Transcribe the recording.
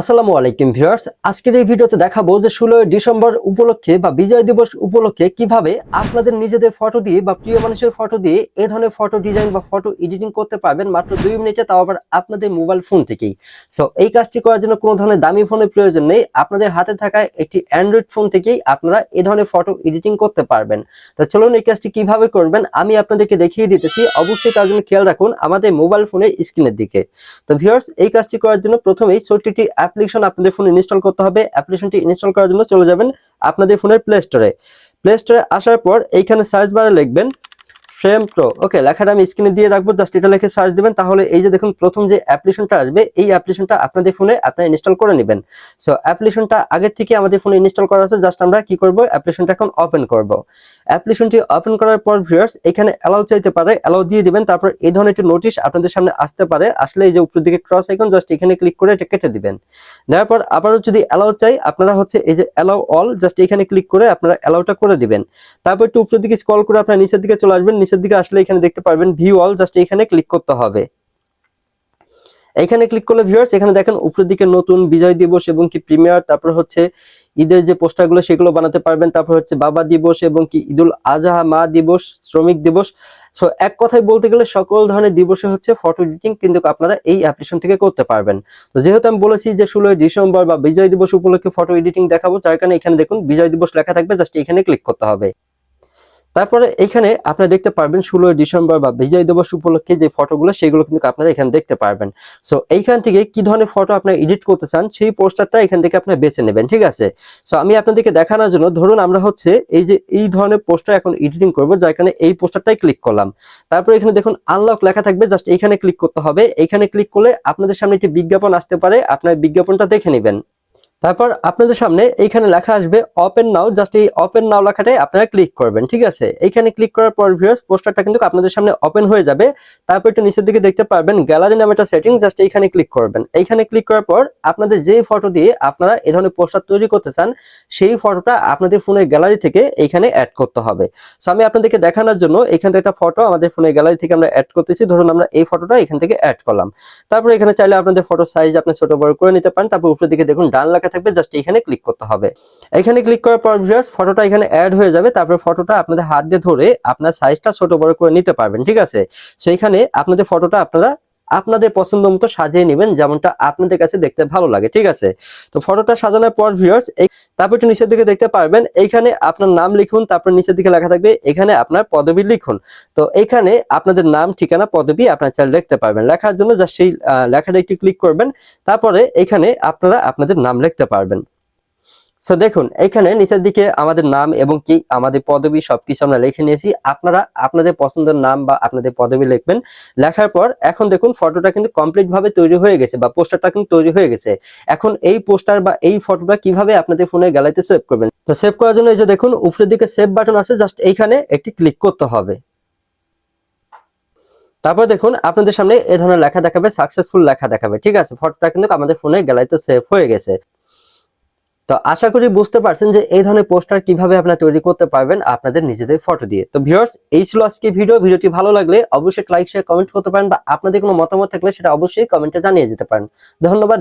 আসসালামু আলাইকুম ভিউয়ার্স। আজকের এই ভিডিওতে দেখাবো যে ষোলোই ডিসেম্বর উপলক্ষে বা বিজয় দিবস উপলক্ষে কীভাবে আপনাদের নিজেদের ফটো দিয়ে বা প্রিয় মানুষের ফটো দিয়ে এ ধরনের ফটো ডিজাইন বা ফটো এডিটিং করতে পারবেন মাত্র দুই মিনিটে, তাও আবার আপনাদের মোবাইল ফোন থেকেই। সো এই কাজটি করার জন্য কোনো ধরনের দামি ফোনের প্রয়োজন নেই। আপনাদের হাতে থাকা একটি অ্যান্ড্রয়েড ফোন থেকেই আপনারা এ ধরনের ফটো এডিটিং করতে পারবেন। তো চলুন এই কাজটি কীভাবে করবেন আমি আপনাদেরকে দেখিয়ে দিতেছি। অবশ্যই তার জন্য খেয়াল রাখুন আমাদের মোবাইল ফোনের স্ক্রিনের দিকে। তো ভিউয়ার্স, এই কাজটি করার জন্য প্রথমেই ছোট্ট একটি অ্যাপ্লিকেশন আপনাদের ফোনে ইনস্টল করতে হবে। অ্যাপ্লিকেশনটি ইনস্টল করার জন্য চলে যাবেন আপনাদের ফোনের প্লে স্টোরে প্লে স্টোরে আসার পর এইখানে সার্চ বারে লিখবেন ফ্রেম প্রো ওকে লেখাটা আমি স্ক্রিনে দিয়ে রাখব জাস্ট এটা লিখে সার্চ দিবেন, তাহলে এই যে দেখুন, প্রথম যে অ্যাপ্লিকেশনটা আসবে, এই অ্যাপ্লিকেশনটা আপনাদের ফোনে আপনারা ইনস্টল করে নেবেন। সো অ্যাপ্লিকেশনটা আগের থেকে আমাদের ফোনে ইনস্টল করা আছে জাস্ট আমরা কি করব অ্যাপ্লিকেশনটা এখন ওপেন করব। অ্যাপ্লিকেশনটি ওপেন করার পর ভিউয়ার্স এখানে অ্যালাউ চাইতে পারে অ্যালাউ দিয়ে দিবেন, তারপর এই ধরনের একটি নোটিশ আপনাদের সামনে আসতে পারে, আসলে এই যে উপরের দিকে ক্রস আইকন জাস্ট এখানে ক্লিক করে এটা কেটে দিবেন। দেওয়ার পর আবারও যদি অ্যালাউ চাই, আপনারা হচ্ছে এই যে অ্যালাউ অল জাস্ট এখানে ক্লিক করে আপনারা অ্যালাউটা করে দিবেন। তারপর একটু উপরের দিকে স্ক্রল করে আপনারা নিচের দিকে চলে আসবেন নিচের দিকে আসলে এখানে দেখতে পারবেন ভিউ অল জাস্ট এখানে ক্লিক করতে হবে। এখানে ক্লিক করলে ভিউয়ার্স এখানে দেখেন উপরের দিকে নতুন বিজয় দিবস এবং কি প্রিমিয়ার তারপর হচ্ছে ঈদের যে পোস্টারগুলো, সেগুলো বানাতে পারবেন। তারপর হচ্ছে বাবা দিবস এবং কি ঈদুল আজহা, মা দিবস, শ্রমিক দিবস। সো এক কথায় বলতে গেলে সকল ধরনের দিবসে হচ্ছে ফটো এডিটিং কিন্তু আপনারা এই অ্যাপ্লিকেশন থেকে করতে পারবেন। তো যেহেতু আমি বলেছি যে ষোলোই ডিসেম্বর বা বিজয় দিবস উপলক্ষে ফটো এডিটিং দেখাবো, যার কারণে এখানে দেখুন বিজয় দিবস লেখা থাকবে জাস্ট এখানে ক্লিক করতে হবে। তারপরে এখানে আপনারা দেখতে পারবেন ষোলোই ডিসেম্বর বা বিজয় দিবস উপলক্ষে যে ফটোগুলো, সেগুলো কিন্তু আপনারা এখানে দেখতে পারবেন। সো এইখান থেকে কি ধরনের ফটো আপনারা এডিট করতে চান, সেই পোস্টারটা এখান থেকে আপনারা বেছে নেবেন, ঠিক আছে? সো আমি আপনাদেরকে দেখানোর জন্য ধরুন আমরা হচ্ছে এই যে, এই ধরনের পোস্টার এখন এডিটিং করব, যার কারণে এই পোস্টারটাই ক্লিক করলাম। তারপরে এখানে দেখুন আনলক লেখা থাকবে জাস্ট এইখানে ক্লিক করতে হবে। এইখানে ক্লিক করলে আপনাদের সামনে একটি বিজ্ঞাপন আসতে পারে, আপনার বিজ্ঞাপনটা দেখে নেবেন। তারপর আপনাদের সামনে এইখানে লেখা আসবে ওপেন নাও জাস্ট এই ওপেন নাও লেখাটাই আপনারা ক্লিক করবেন, ঠিক আছে? এইখানে ক্লিক করার পর ভিউয়ার্স পোস্টারটা কিন্তু আপনাদের সামনে ওপেন হয়ে যাবে। তারপর একটু নিচের দিকে দেখতে পারবেন গ্যালারি নামে একটা সেটিং জাস্ট এইখানে ক্লিক করবেন। এইখানে ক্লিক করার পর আপনাদের যেই ফটো দিয়ে আপনারা এই ধরনের পোস্টার তৈরি করতে চান, সেই ফটোটা আপনাদের ফোনের গ্যালারি থেকে এইখানে অ্যাড করতে হবে। সো আমি আপনাদেরকে দেখানোর জন্য এখান থেকে একটা ফটো আমাদের ফোনের গ্যালারি থেকে আমরা অ্যাড করতেছি। ধরুন আমরা এই ফটোটা এখান থেকে অ্যাড করলাম। তারপর এখানে চাইলে আপনাদের ফটো সাইজ আপনি ছোট বড় করে নিতে পারেন। তারপর উপরের দিকে দেখুন, ডান লেখা থাকবে জাস্ট এখানে ক্লিক করতে হবে। এখানে ক্লিক করার পর ভিউয়ার্স ফটোটা এখানে অ্যাড হয়ে যাবে, তারপর ফটোটা আপনাদের হাত দিয়ে ধরে আপনার সাইজটা ছোট বড় করে নিতে পারবেন, ঠিক আছে? সো এখানে আপনাদের ফটোটা আপনারা আপনাদের পছন্দ মতো সাজিয়ে নেবেন, যেমনটা আপনাদের কাছে দেখতে ভালো লাগে, ঠিক আছে? তো ফটোটা সাজানোর পর ভিউয়ার্স তারপর একটু নিচের দিকে দেখতে পারবেন, এইখানে আপনার নাম লিখুন, তারপর নিচের দিকে লেখা থাকবে, এখানে আপনার পদবি লিখুন। তো এখানে আপনাদের নাম, ঠিকানা, পদবি আপনার চাইলে লিখতে পারবেন। লেখার জন্য জাস্ট সেই লেখাটা একটু ক্লিক করবেন, তারপরে এখানে আপনারা আপনাদের নাম লিখতে পারবেন। সো দেখুন, এখানে নিচের দিকে আমাদের নাম এবং কি আমাদের পদবি সবকিছু আমরা লিখে নিয়েছি। আপনারা, আপনাদের পছন্দের নাম বা আপনাদের পদবি লিখবেন। লেখার পর এখন দেখুন, ফটোটা কিন্তু কমপ্লিট ভাবে তৈরি হয়ে গেছে বা পোস্টারটা কিন্তু তৈরি হয়ে গেছে। এখন এই পোস্টার বা এই ফটোটা কীভাবে আপনাদের ফোনের গ্যালারিতে সেভ করবেন? তো সেভ করার জন্য এই যে দেখুন, উপরের দিকে সেভ বাটন আছে, জাস্ট এইখানে একটি ক্লিক করতে হবে। তারপর দেখুন, আপনাদের সামনে এই ধরনের লেখা দেখাবে, সাকসেসফুল লেখা দেখাবে। ঠিক আছে, ফটোটা কিন্তু আমাদের ফোনের গ্যালারিতে সেভ হয়ে গেছে। তো আশা করি বুঝতে পারছেন যে এই ধরনের পোস্টার কীভাবে আপনারা তৈরি করতে পারবেন আপনাদের নিজেদের ফটো দিয়ে। তো ভিউয়ার্স এই ছিল আজকে ভিডিও ভিডিওটি ভালো লাগলে অবশ্যই লাইক শেয়ার কমেন্ট করতে পারেন বা আপনাদের কোনো মতামত থাকলে সেটা অবশ্যই কমেন্টে জানিয়ে যেতে পারেন। ধন্যবাদ